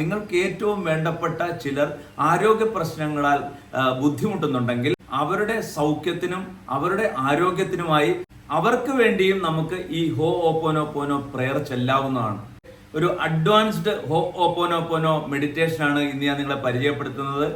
നിങ്ങൾക്ക് ഏറ്റവും വേണ്ടപ്പെട്ട ചിലർ ആരോഗ്യ പ്രശ്നങ്ങളാൽ ബുദ്ധിമുട്ടുന്നുണ്ടെങ്കിൽ അവരുടെ സൗഖ്യത്തിനും അവരുടെ ആരോഗ്യത്തിനുമായി അവർക്ക് വേണ്ടിയും നമുക്ക് ഈ ഹോ ഓപ്പോനോ പോനോ പ്രെയർ ചെല്ലാവുന്നതാണ്. ഒരു അഡ്വാൻസ്ഡ് ഹോ ഓപ്പോനോ പോനോ മെഡിറ്റേഷൻ ആണ് ഇന്ന് ഞാൻ നിങ്ങളെ പരിചയപ്പെടുത്തുന്നത്.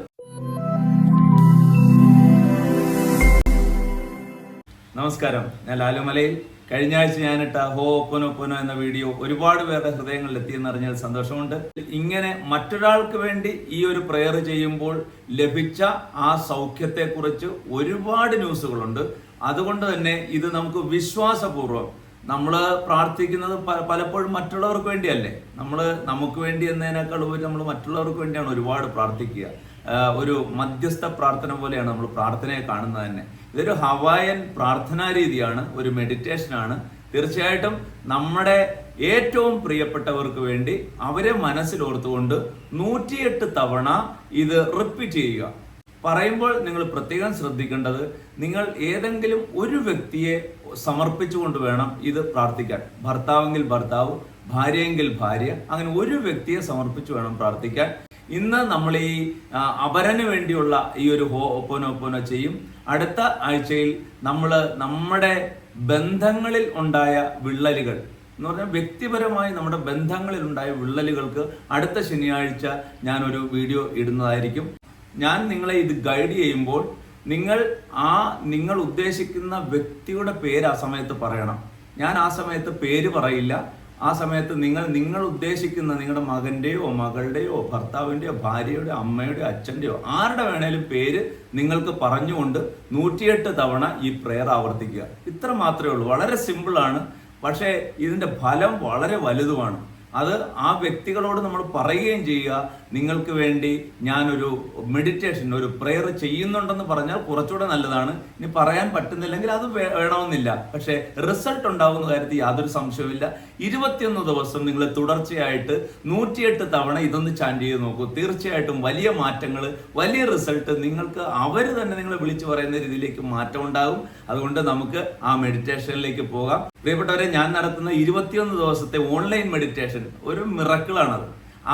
നമസ്കാരം. ഞാൻ ലാലുമലയിൽ കഴിഞ്ഞ ആഴ്ച ഞാനിട്ട ഹോ ഒപ്പനോ ഒപ്പനോ എന്ന വീഡിയോ ഒരുപാട് പേരുടെ ഹൃദയങ്ങളിൽ എത്തിയെന്ന് അറിഞ്ഞാൽ സന്തോഷമുണ്ട്. ഇങ്ങനെ മറ്റൊരാൾക്ക് വേണ്ടി ഈ ഒരു പ്രെയർ ചെയ്യുമ്പോൾ ലഭിച്ച ആ സൗഖ്യത്തെക്കുറിച്ച് ഒരുപാട് ന്യൂസുകളുണ്ട്. അതുകൊണ്ട് തന്നെ ഇത് നമുക്ക് വിശ്വാസപൂർവം നമ്മൾ പ്രാർത്ഥിക്കുന്നത് പലപ്പോഴും മറ്റുള്ളവർക്ക് വേണ്ടിയല്ലേ? നമ്മൾ നമുക്ക് വേണ്ടി എന്നതിനേക്കാൾ ഉപരി നമ്മൾ മറ്റുള്ളവർക്ക് വേണ്ടിയാണ് ഒരുപാട് പ്രാർത്ഥിക്കുക. ഒരു മധ്യസ്ഥ പ്രാർത്ഥന പോലെയാണ് നമ്മൾ പ്രാർത്ഥനയെ കാണുന്നത് തന്നെ. ഇതൊരു ഹവായൻ പ്രാർത്ഥനാ രീതിയാണ് ഒരു മെഡിറ്റേഷൻ ആണ്. തീർച്ചയായിട്ടും നമ്മുടെ ഏറ്റവും പ്രിയപ്പെട്ടവർക്ക് വേണ്ടി അവരെ മനസ്സിലോർത്തുകൊണ്ട് നൂറ്റിയെട്ട് തവണ ഇത് റിപ്പീറ്റ് ചെയ്യുക. പറയുമ്പോൾ നിങ്ങൾ പ്രത്യേകം ശ്രദ്ധിക്കേണ്ടത് നിങ്ങൾ ഏതെങ്കിലും ഒരു വ്യക്തിയെ സമർപ്പിച്ചുകൊണ്ട് വേണം ഇത് പ്രാർത്ഥിക്കാൻ. ഭർത്താവെങ്കിൽ ഭർത്താവ് ഭാര്യയെങ്കിൽ ഭാര്യ അങ്ങനെ ഒരു വ്യക്തിയെ സമർപ്പിച്ചു വേണം പ്രാർത്ഥിക്കാൻ. ഇന്ന് നമ്മൾ ഈ അപരന് വേണ്ടിയുള്ള ഈ ഒരു ഹോ ഒപ്പോനോ ഒപ്പോനോ ചെയ്യും. അടുത്ത ആഴ്ചയിൽ നമ്മൾ നമ്മുടെ ബന്ധങ്ങളിൽ ഉണ്ടായ വിള്ളലുകൾ എന്ന് പറഞ്ഞാൽ വ്യക്തിപരമായി നമ്മുടെ ബന്ധങ്ങളിൽ ഉണ്ടായ വിള്ളലുകൾക്ക് അടുത്ത ശനിയാഴ്ച ഞാനൊരു വീഡിയോ ഇടുന്നതായിരിക്കും. ഞാൻ നിങ്ങളെ ഇത് ഗൈഡ് ചെയ്യുമ്പോൾ നിങ്ങൾ ആ നിങ്ങൾ ഉദ്ദേശിക്കുന്ന വ്യക്തിയുടെ പേര് ആ സമയത്ത് പറയണം. ഞാൻ ആ സമയത്ത് പേര് പറയില്ല. ആ സമയത്ത് നിങ്ങൾ നിങ്ങൾ ഉദ്ദേശിക്കുന്ന നിങ്ങളുടെ മകന്റെയോ മകളുടെയോ ഭർത്താവിന്റെയോ ഭാര്യയുടെയോ അമ്മയുടെയോ അച്ഛന്റെയോ ആരുടെ വേണേലും പേര് നിങ്ങൾക്ക് പറഞ്ഞുകൊണ്ട് നൂറ്റിയെട്ട് തവണ ഈ പ്രെയർ ആവർത്തിക്കുക. ഇത്ര മാത്രമേ ഉള്ളൂ. വളരെ സിമ്പിളാണ് പക്ഷേ ഇതിന്റെ ഫലം വളരെ വലുതുമാണ്. അത് ആ വ്യക്തികളോട് നമ്മൾ പറയുകയും ചെയ്യുക. നിങ്ങൾക്ക് വേണ്ടി ഞാനൊരു മെഡിറ്റേഷൻ ഒരു പ്രെയർ ചെയ്യുന്നുണ്ടെന്ന് പറഞ്ഞാൽ കുറച്ചുകൂടെ നല്ലതാണ്. ഇനി പറയാൻ പറ്റുന്നില്ലെങ്കിൽ അത് വേണമെന്നില്ല. പക്ഷേ റിസൾട്ട് ഉണ്ടാകുന്ന കാര്യത്തിൽ യാതൊരു സംശയവുമില്ല. ഇരുപത്തിയൊന്ന് ദിവസം നിങ്ങൾ തുടർച്ചയായിട്ട് നൂറ്റിയെട്ട് തവണ ഇതൊന്ന് ചാൻഡ് ചെയ്ത് നോക്കൂ. തീർച്ചയായിട്ടും വലിയ മാറ്റങ്ങൾ വലിയ റിസൾട്ട് നിങ്ങൾക്ക് അവർ തന്നെ നിങ്ങളെ വിളിച്ചു പറയുന്ന രീതിയിലേക്ക് മാറ്റം ഉണ്ടാകും. അതുകൊണ്ട് നമുക്ക് ആ മെഡിറ്റേഷനിലേക്ക് പോകാം. പ്രിയപ്പെട്ടവരെ ഞാൻ നടത്തുന്ന ഇരുപത്തിയൊന്ന് ദിവസത്തെ ഓൺലൈൻ മെഡിറ്റേഷൻ ഒരു മിറക്കിളാണത്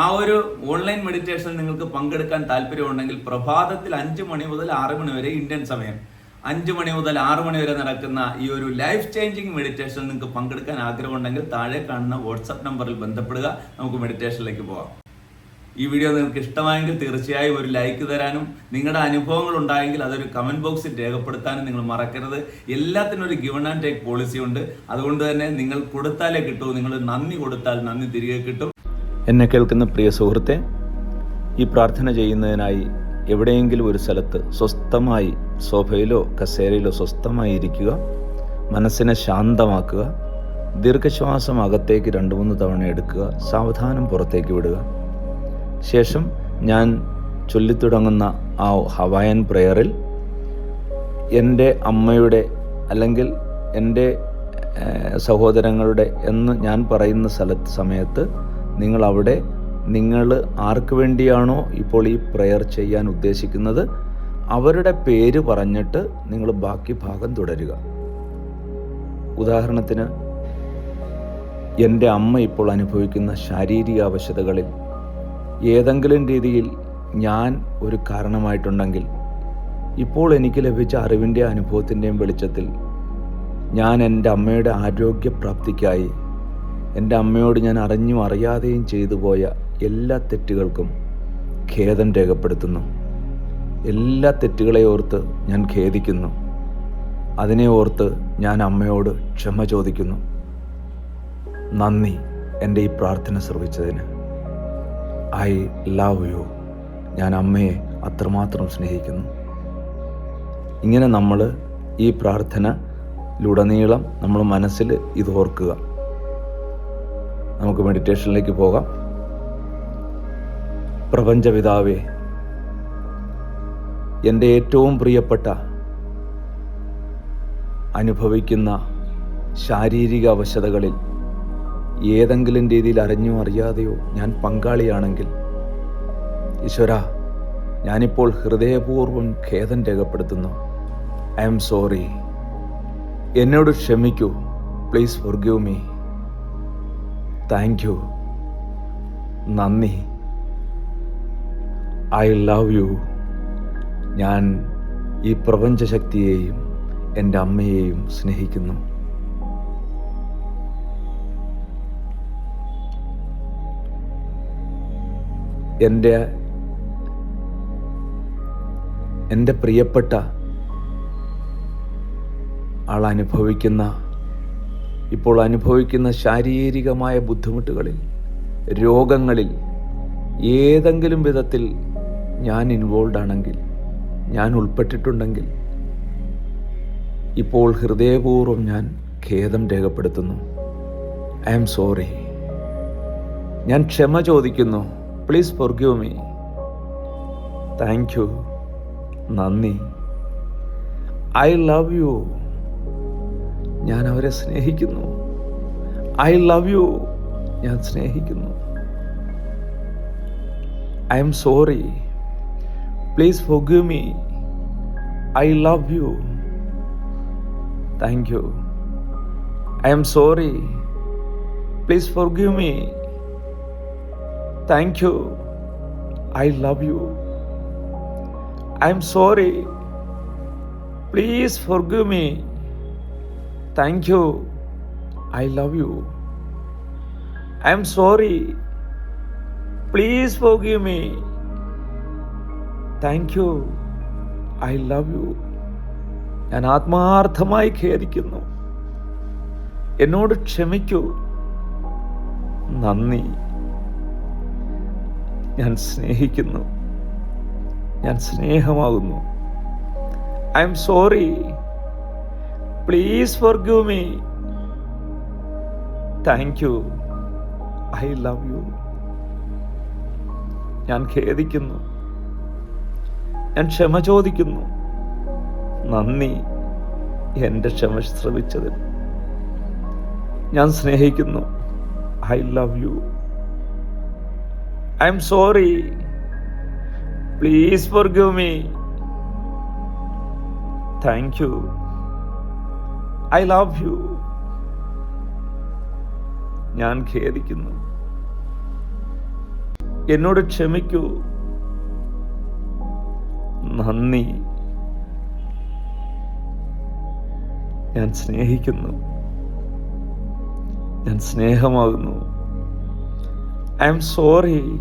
ആ ഒരു ഓൺലൈൻ മെഡിറ്റേഷനിൽ നിങ്ങൾക്ക് പങ്കെടുക്കാൻ താല്പര്യമുണ്ടെങ്കിൽ പ്രഭാതത്തിൽ അഞ്ച് മണി മുതൽ ആറ് മണി വരെ ഇന്ത്യൻ സമയം. അഞ്ച് മണി മുതൽ ആറ് മണി വരെ നടക്കുന്ന ഈ ഒരു ലൈഫ് ചേഞ്ചിങ് മെഡിറ്റേഷൻ നിങ്ങൾക്ക് പങ്കെടുക്കാൻ ആഗ്രഹമുണ്ടെങ്കിൽ താഴെ കാണുന്ന വാട്സപ്പ് നമ്പറിൽ ബന്ധപ്പെടുക. നമുക്ക് മെഡിറ്റേഷനിലേക്ക് പോകാം. ഈ വീഡിയോ നിങ്ങൾക്ക് ഇഷ്ടമായെങ്കിൽ തീർച്ചയായും ഒരു ലൈക്ക് തരാനും നിങ്ങളുടെ അനുഭവങ്ങൾ ഉണ്ടായെങ്കിൽ അതൊരു കമന്റ് ബോക്സിൽ രേഖപ്പെടുത്താനും നിങ്ങൾ മറക്കരുത്. എല്ലാത്തിനും ഒരു ഗിവൺ ആൻഡ് ടേക്ക് പോളിസി ഉണ്ട്. അതുകൊണ്ട് തന്നെ നിങ്ങൾ കൊടുത്താലേ കിട്ടൂ നിങ്ങൾ നന്ദി കൊടുത്താൽ നന്ദി തിരികെ കിട്ടും. എന്നെ കേൾക്കുന്ന പ്രിയ സുഹൃത്തെ ഈ പ്രാർത്ഥന ചെയ്യുന്നതിനായി എവിടെയെങ്കിലും ഒരു സ്ഥലത്ത് സ്വസ്ഥമായി സോഫയിലോ കസേരയിലോ സ്വസ്ഥമായി ഇരിക്കുക മനസ്സിനെ ശാന്തമാക്കുക ദീർഘശ്വാസം അകത്തേക്ക് രണ്ട് മൂന്ന് തവണ എടുക്കുക സാവധാനം പുറത്തേക്ക് വിടുക ശേഷം ഞാൻ ചൊല്ലിത്തുടങ്ങുന്ന ആ ഹവായൻ പ്രെയറിൽ എന്റെ അമ്മയുടെ അല്ലെങ്കിൽ എന്റെ സഹോദരങ്ങളുടെ എന്ന് ഞാൻ പറയുന്ന സ്ഥലത്ത് സമയത്ത് നിങ്ങൾ അവിടെ നിങ്ങൾ ആർക്ക് വേണ്ടിയാണോ ഇപ്പോൾ ഈ പ്രെയർ ചെയ്യാൻ ഉദ്ദേശിക്കുന്നത് അവരുടെ പേര് പറഞ്ഞിട്ട് നിങ്ങൾ ബാക്കി ഭാഗം തുടരുക. ഉദാഹരണത്തിന് എന്റെ അമ്മ ഇപ്പോൾ അനുഭവിക്കുന്ന ശാരീരിക അവശതകളിൽ ഏതെങ്കിലും രീതിയിൽ ഞാൻ ഒരു കാരണമായിട്ടുണ്ടെങ്കിൽ ഇപ്പോൾ എനിക്ക് ലഭിച്ച അറിവിന്റെ അനുഭവത്തിന്റെയും വെളിച്ചത്തിൽ ഞാൻ എന്റെ അമ്മയുടെ ആരോഗ്യപ്രാപ്തിക്കായി എന്റെ അമ്മയോട് ഞാൻ അറിഞ്ഞും അറിയാതെയും ചെയ്തു പോയ എല്ലാ തെറ്റുകൾക്കും ഖേദം രേഖപ്പെടുത്തുന്നു. എല്ലാ തെറ്റുകളെ ഓർത്ത് ഞാൻ ഖേദിക്കുന്നു. അതിനെ ഓർത്ത് ഞാൻ അമ്മയോട് ക്ഷമ ചോദിക്കുന്നു. നന്ദി എന്റെ ഈ പ്രാർത്ഥന ശ്രവിച്ചതിന്. I love you. ഞാൻ അമ്മയെ അത്രമാത്രം സ്നേഹിക്കുന്നു. ഇങ്ങനെ നമ്മൾ ഈ പ്രാർത്ഥന പ്രാർത്ഥനയിലുടനീളം നമ്മൾ മനസ്സിൽ ഇത് ഓർക്കുക. നമുക്ക് മെഡിറ്റേഷനിലേക്ക് പോകാം. പ്രപഞ്ചപിതാവേ എന്റെ ഏറ്റവും പ്രിയപ്പെട്ട അനുഭവിക്കുന്ന ശാരീരിക അവശതകളിൽ ഏതെങ്കിലും രീതിയിൽ അറിഞ്ഞോ അറിയാതെയോ ഞാൻ പങ്കാളിയാണെങ്കിൽ ഈശ്വര ഞാനിപ്പോൾ ഹൃദയപൂർവം ഖേദം രേഖപ്പെടുത്തുന്നു. I am sorry. എന്നോട് ക്ഷമിക്കൂ. Please forgive me. Thank you. നന്ദി. I love you. ഞാൻ ഈ പ്രപഞ്ചശക്തിയെയും എന്റെ അമ്മയെയും സ്നേഹിക്കുന്നു. എന്റെ എന്റെ പ്രിയപ്പെട്ട ആൾ അനുഭവിക്കുന്ന ഇപ്പോൾ അനുഭവിക്കുന്ന ശാരീരികമായ ബുദ്ധിമുട്ടുകളിൽ രോഗങ്ങളിൽ ഏതെങ്കിലും വിധത്തിൽ ഞാൻ ഇൻവോൾവ് ആണെങ്കിൽ ഞാൻ ഉൾപ്പെട്ടിട്ടുണ്ടെങ്കിൽ ഇപ്പോൾ ഹൃദയപൂർവം ഞാൻ ഖേദം രേഖപ്പെടുത്തുന്നു. ഐ ആം സോറി ഞാൻ ക്ഷമ ചോദിക്കുന്നു. Please forgive me thank you നന്ദി. ഐ ലവ് യു ഞാൻ അവരെ സ്നേഹിക്കുന്നു. ഐ ലവ് യു ഞാൻ സ്നേഹിക്കുന്നു. I'm sorry please forgive me I love you thank you I'm sorry please forgive me thank you I love you I'm sorry please forgive me thank you I love you I'm sorry please forgive me thank you I love you ഞാൻ ആത്മാർത്ഥമായി ഖേദിക്കുന്നു. എന്നോട് ക്ഷമിക്കൂ. നന്ദി. ഞാൻ സ്നേഹിക്കുന്നു. ഞാൻ സ്നേഹമാകുന്നു. I am sorry. Please forgive me. Thank you. I love you. ഞാൻ ഖേദിക്കുന്നു. ഞാൻ ക്ഷമ ചോദിക്കുന്നു. നന്ദി. എന്റെ ക്ഷമ ശ്രമിച്ചതിന് ഞാൻ സ്നേഹിക്കുന്നു. I love you. I am sorry please forgive me thank you I love you ഞാൻ ഖേദിക്കുന്നു. എന്നോട് ക്ഷമിക്കൂ. നന്ദി. ഞാൻ സ്നേഹിക്കുന്നു. ഞാൻ സ്നേഹമാകുന്നു. I am sorry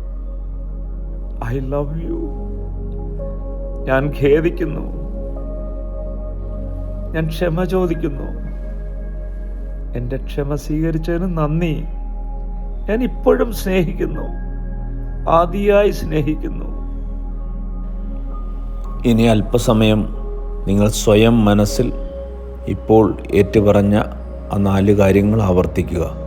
I love you ഞാൻ ഖേദിക്കുന്നു. ഞാൻ ക്ഷമ ചോദിക്കുന്നു. എന്റെ ക്ഷമ സ്വീകരിച്ചതിന് നന്ദി. ഞാൻ ഇപ്പോഴും സ്നേഹിക്കുന്നു. ആദിയായി സ്നേഹിക്കുന്നു. ഇനി അല്പസമയം നിങ്ങൾ സ്വയം മനസ്സിൽ ഇപ്പോൾ ഏറ്റുപറഞ്ഞ ആ നാല് കാര്യങ്ങൾ ആവർത്തിക്കുക.